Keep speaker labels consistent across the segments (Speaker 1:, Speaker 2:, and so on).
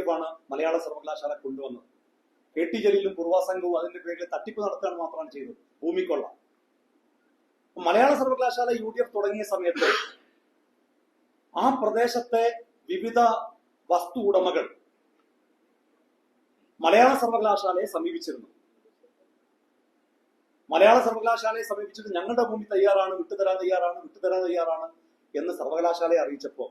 Speaker 1: F ആണ് മലയാള സർവകലാശാല കൊണ്ടുവന്നത്. കെ ടി ജലീലും പൂർവാ സംഘവും അതിന്റെ പേരിൽ തട്ടിപ്പ് നടത്തുകയാണ് മാത്രമാണ് ചെയ്തത്. ഭൂമിക്കൊള്ള. മലയാള സർവകലാശാല യു ഡി എഫ് തുടങ്ങിയ സമയത്ത് ആ പ്രദേശത്തെ വിവിധ വസ്തു ഉടമകൾ മലയാള സർവകലാശാലയെ സമീപിച്ചിരുന്നു. മലയാള സർവകലാശാലയെ സമീപിച്ചിട്ട് ഞങ്ങളുടെ ഭൂമി തയ്യാറാണ് വിട്ടുതരാൻ തയ്യാറാണ് വിട്ടുതരാൻ തയ്യാറാണ് എന്ന് സർവകലാശാലയെ അറിയിച്ചപ്പോൾ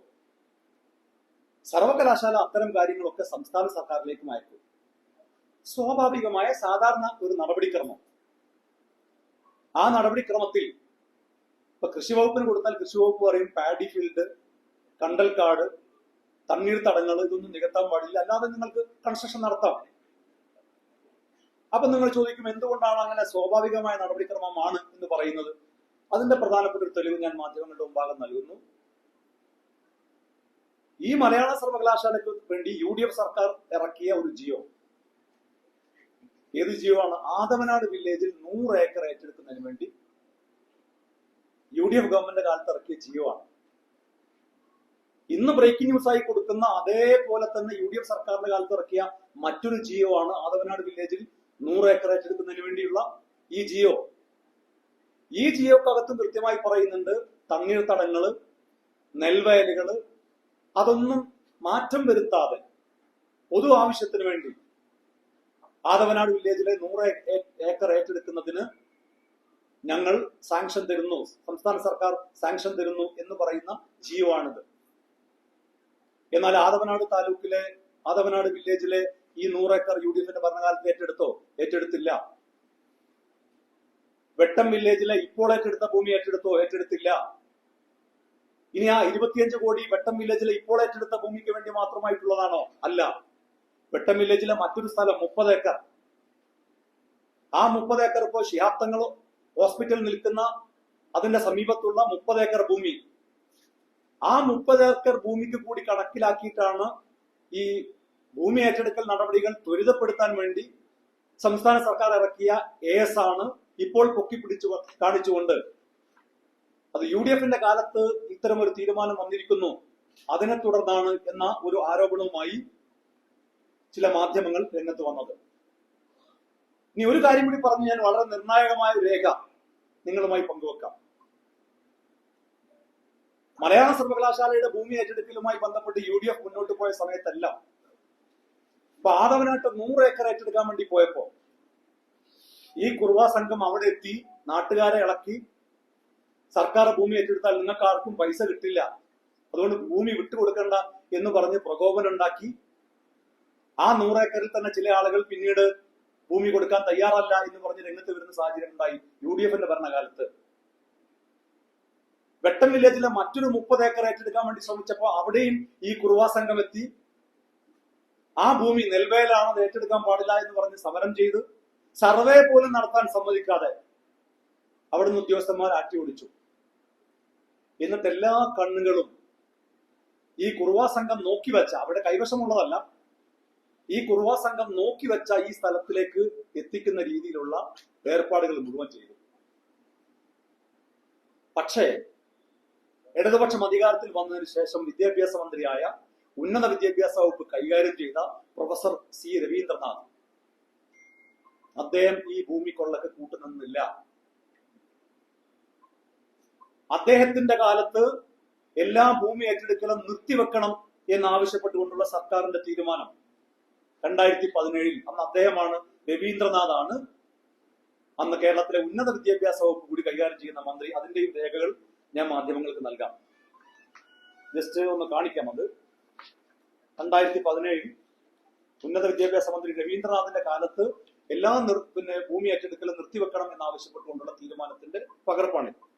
Speaker 1: സർവകലാശാല അത്തരം കാര്യങ്ങളൊക്കെ സംസ്ഥാന സർക്കാരിലേക്കും അയക്കും സ്വാഭാവികമായ സാധാരണ ഒരു നടപടിക്രമം. ആ നടപടിക്രമത്തിൽ ഇപ്പൊ കൃഷി വകുപ്പിന് കൊടുത്താൽ കൃഷി വകുപ്പ് പറയും പാഡി ഫീൽഡ് കണ്ടൽക്കാട് തണ്ണീർത്തടങ്ങൾ ഇതൊന്നും നികത്താൻ പാടില്ല. അല്ലാതെ നിങ്ങൾക്ക് കൺസ്ട്രക്ഷൻ നടത്താം. അപ്പൊ നിങ്ങൾ ചോദിക്കും എന്തുകൊണ്ടാണ് അങ്ങനെ സ്വാഭാവികമായ നടപടിക്രമമാണ് എന്ന് പറയുന്നത്? അതിന്റെ പ്രധാനപ്പെട്ട ഒരു തെളിവ് ഞാൻ മാധ്യമങ്ങളുടെ മുമ്പാകെ നൽകുന്നു. ഈ മലയാള സർവകലാശാലയ്ക്ക് വേണ്ടി യു ഡി എഫ് സർക്കാർ ഇറക്കിയ ഒരു ജിയോ. ഏത് ജിയോ ആണ്? ആദവനാട് വില്ലേജിൽ നൂറ് ഏക്കർ ഏറ്റെടുക്കുന്നതിന് വേണ്ടി യു ഡി എഫ് ഗവൺമെന്റ് കാലത്ത് ഇറക്കിയ ജിയോ ആണ്. ഇന്ന് ബ്രേക്കിംഗ് ന്യൂസ് ആയി കൊടുക്കുന്ന അതേപോലെ തന്നെ യു ഡി എഫ് സർക്കാരിന്റെ കാലത്ത് ഇറക്കിയ മറ്റൊരു ജിയോ ആണ് ആദവനാട് വില്ലേജിൽ നൂറ് ഏക്കർ ഏറ്റെടുക്കുന്നതിന് വേണ്ടിയുള്ള ഈ ജിയോ. ഈ ജിയോക്കകത്തും കൃത്യമായി പറയുന്നുണ്ട് തണ്ണീർത്തടങ്ങൾ നെൽവയലുകൾ അതൊന്നും മാറ്റം വരുത്താതെ പൊതു ആവശ്യത്തിന് വേണ്ടി ആദവനാട് വില്ലേജിലെ നൂറ് ഏക്കർ ഏറ്റെടുക്കുന്നതിന് ഞങ്ങൾ സാങ്ഷൻ തരുന്നു. സംസ്ഥാന സർക്കാർ സാങ്ഷൻ തരുന്നു എന്ന് പറയുന്ന ജിയോ ആണിത് എന്നാൽ ആദവനാട് താലൂക്കിലെ ആദവനാട് വില്ലേജിലെ ഈ നൂറ് ഏക്കർ യു ഡി എഫിന്റെ ഭരണകാലത്ത് ഏറ്റെടുത്തോ? ഏറ്റെടുത്തില്ല. വെട്ടം വില്ലേജിലെ ഇപ്പോൾ ഏറ്റെടുത്ത ഭൂമി ഏറ്റെടുത്തോ? ഏറ്റെടുത്തില്ല. ഇനി ആ ഇരുപത്തിയഞ്ച് കോടി വെട്ടം വില്ലേജിലെ ഇപ്പോൾ ഏറ്റെടുത്ത ഭൂമിക്ക് വേണ്ടി മാത്രമായിട്ടുള്ളതാണോ? അല്ല. വെട്ടം വില്ലേജിലെ മറ്റൊരു സ്ഥലം മുപ്പത് ഏക്കർ. ആ മുപ്പത് ഏക്കർ ഇപ്പോൾ ശിഹാബ്ദങ്ങൾ ഹോസ്പിറ്റൽ നിൽക്കുന്ന അതിന്റെ സമീപത്തുള്ള മുപ്പത് ഏക്കർ ഭൂമി. ആ മുപ്പത് ഏക്കർ ഭൂമിക്ക് കൂടി കണക്കിലാക്കിയിട്ടാണ് ഈ ഭൂമി ഏറ്റെടുക്കൽ നടപടികൾ ത്വരിതപ്പെടുത്താൻ വേണ്ടി സംസ്ഥാന സർക്കാർ ഇറക്കിയ എസ് ആണ് ഇപ്പോൾ പൊക്കിപ്പിടിച്ചു കാണിച്ചുകൊണ്ട് അത് യു ഡി എഫിന്റെ കാലത്ത് ഇത്തരം ഒരു തീരുമാനം വന്നിരിക്കുന്നു. അതിനെ തുടർന്നാണ് എന്ന ഒരു ആരോപണവുമായി ചില മാധ്യമങ്ങൾ രംഗത്ത് വന്നത്. ഇനി ഒരു കാര്യം കൂടി പറഞ്ഞ് ഞാൻ വളരെ നിർണായകമായ ഒരു രേഖ നിങ്ങളുമായി പങ്കുവെക്കാം. മലയാള സർവകലാശാലയുടെ ഭൂമി ഏറ്റെടുക്കലുമായി ബന്ധപ്പെട്ട് യു ഡി എഫ് മുന്നോട്ട് പോയ സമയത്തെല്ലാം. ഇപ്പൊ ആദവനായിട്ട് നൂറ് ഏക്കർ ഏറ്റെടുക്കാൻ വേണ്ടി പോയപ്പോ ഈ കുർവാ സംഘം അവിടെ എത്തി നാട്ടുകാരെ ഇളക്കി സർക്കാർ ഭൂമി ഏറ്റെടുത്താൽ നിങ്ങൾക്ക് ആർക്കും പൈസ കിട്ടില്ല. അതുകൊണ്ട് ഭൂമി വിട്ടുകൊടുക്കണ്ട എന്ന് പറഞ്ഞ് പ്രകോപനം ഉണ്ടാക്കി. ആ നൂറ് ഏക്കറിൽ തന്നെ ചില ആളുകൾ പിന്നീട് ഭൂമി കൊടുക്കാൻ തയ്യാറല്ല എന്ന് പറഞ്ഞ് രംഗത്ത് വരുന്ന സാഹചര്യം ഉണ്ടായി യു ഡി എഫിന്റെ ഭരണകാലത്ത്. വെട്ടം വില്ലേജിലെ മറ്റൊരു മുപ്പത് ഏക്കർ ഏറ്റെടുക്കാൻ വേണ്ടി ശ്രമിച്ചപ്പോൾ അവിടെയും ഈ കുറുവാ സംഘം എത്തി. ആ ഭൂമി നെൽവേലാണ് അത് ഏറ്റെടുക്കാൻ പാടില്ല എന്ന് പറഞ്ഞ് സമരം ചെയ്ത്. സർവേ പോലും നടത്താൻ സമ്മതിക്കാതെ അവിടുന്ന് ഉദ്യോഗസ്ഥന്മാർ ആറ്റി ഓടിച്ചു എന്നിട്ട് എല്ലാ കണ്ണുകളും ഈ കുറുവാ സംഘം നോക്കി വെച്ച അവിടെ കൈവശമുള്ളതല്ല ഈ കുറുവാ സംഘം നോക്കി വെച്ച ഈ സ്ഥലത്തിലേക്ക് എത്തിക്കുന്ന രീതിയിലുള്ള ഏർപ്പാടുകൾ മുഴുവൻ ചെയ്തു. പക്ഷേ ഇടതുപക്ഷം അധികാരത്തിൽ വന്നതിന് ശേഷം വിദ്യാഭ്യാസ മന്ത്രിയായ ഉന്നത വിദ്യാഭ്യാസ വകുപ്പ് കൈകാര്യം ചെയ്ത പ്രൊഫസർ സി. രവീന്ദ്രനാഥ്. അദ്ദേഹം ഈ ഭൂമിക്കൊള്ളക്ക് കൂട്ടുനിന്നില്ല. അദ്ദേഹത്തിന്റെ കാലത്ത് എല്ലാ ഭൂമി ഏറ്റെടുക്കലും നിർത്തിവെക്കണം എന്നാവശ്യപ്പെട്ടുകൊണ്ടുള്ള സർക്കാരിന്റെ തീരുമാനം. രണ്ടായിരത്തി പതിനേഴിൽ അന്ന് അദ്ദേഹമാണ് രവീന്ദ്രനാഥാണ് അന്ന് കേരളത്തിലെ ഉന്നത വിദ്യാഭ്യാസ വകുപ്പ് കൂടി കൈകാര്യം ചെയ്യുന്ന മന്ത്രി. അതിന്റെയും രേഖകൾ ഞാൻ മാധ്യമങ്ങൾക്ക് നൽകാം. ജസ്റ്റ് ഒന്ന് കാണിക്കാം അത്. രണ്ടായിരത്തി പതിനേഴിൽ ഉന്നത വിദ്യാഭ്യാസ മന്ത്രി രവീന്ദ്രനാഥിന്റെ കാലത്ത് എല്ലാ നിർ പിന്നെ ഭൂമി ഏറ്റെടുക്കലും നിർത്തിവെക്കണം എന്നാവശ്യപ്പെട്ടുകൊണ്ടുള്ള തീരുമാനത്തിന്റെ പകർപ്പാണിത്.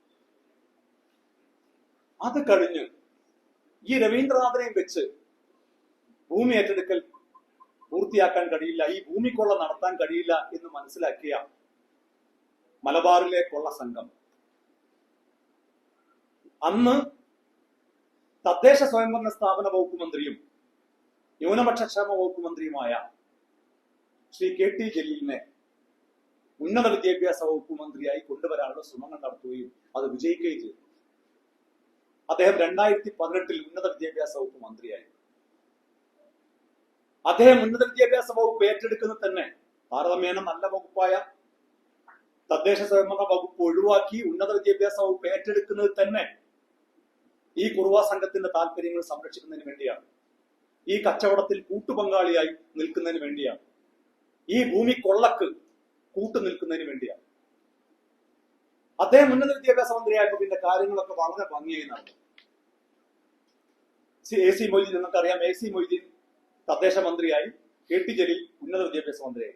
Speaker 1: അത് കഴിഞ്ഞ് ഈ രവീന്ദ്രനാഥനെയും വെച്ച് ഭൂമി ഏറ്റെടുക്കൽ പൂർത്തിയാക്കാൻ കഴിയില്ല ഈ ഭൂമിക്കൊള്ള നടത്താൻ കഴിയില്ല എന്ന് മനസ്സിലാക്കിയ മലബാറിലെ കൊള്ള സംഘം. അന്ന് തദ്ദേശ സ്വയംഭരണ സ്ഥാപന വകുപ്പ് മന്ത്രിയും ന്യൂനപക്ഷ ക്ഷേമ വകുപ്പ് മന്ത്രിയുമായ ശ്രീ കെ ടി ജലീലിനെ ഉന്നത വിദ്യാഭ്യാസ വകുപ്പ് മന്ത്രിയായി കൊണ്ടുവരാനുള്ള ശ്രമങ്ങൾ നടത്തുകയും അത് വിജയിക്കുകയും ചെയ്തു. അദ്ദേഹം രണ്ടായിരത്തി പതിനെട്ടിൽ ഉന്നത വിദ്യാഭ്യാസ വകുപ്പ് മന്ത്രിയായിരുന്നു അദ്ദേഹം ഉന്നത വിദ്യാഭ്യാസ വകുപ്പ് ഏറ്റെടുക്കുന്നത് തന്നെ താരതമ്യേന നല്ല വകുപ്പായ തദ്ദേശ സ്വയംഭരണ വകുപ്പ് ഒഴിവാക്കി ഉന്നത വിദ്യാഭ്യാസ വകുപ്പ് ഏറ്റെടുക്കുന്നത് തന്നെ ഈ കുറുവാ സംഘത്തിന്റെ താല്പര്യങ്ങൾ സംരക്ഷിക്കുന്നതിന് വേണ്ടിയാണ്. ഈ കച്ചവടത്തിൽ കൂട്ടുപങ്കാളിയായി നിൽക്കുന്നതിന് വേണ്ടിയാണ്. ഈ ഭൂമി കൊള്ളക്ക് കൂട്ടു നിൽക്കുന്നതിന് വേണ്ടിയാണ്. അദ്ദേഹം ഉന്നത വിദ്യാഭ്യാസ മന്ത്രിയായപ്പോൾ പിന്നെ കാര്യങ്ങളൊക്കെ വളരെ ഭംഗിയായി നടന്നു എ സി മൊയ്തീൻ നിങ്ങൾക്കറിയാം എ സി മൊയ്തീൻ തദ്ദേശ മന്ത്രിയായി കെ ടി ജലീൽ ഉന്നത വിദ്യാഭ്യാസ മന്ത്രിയായി.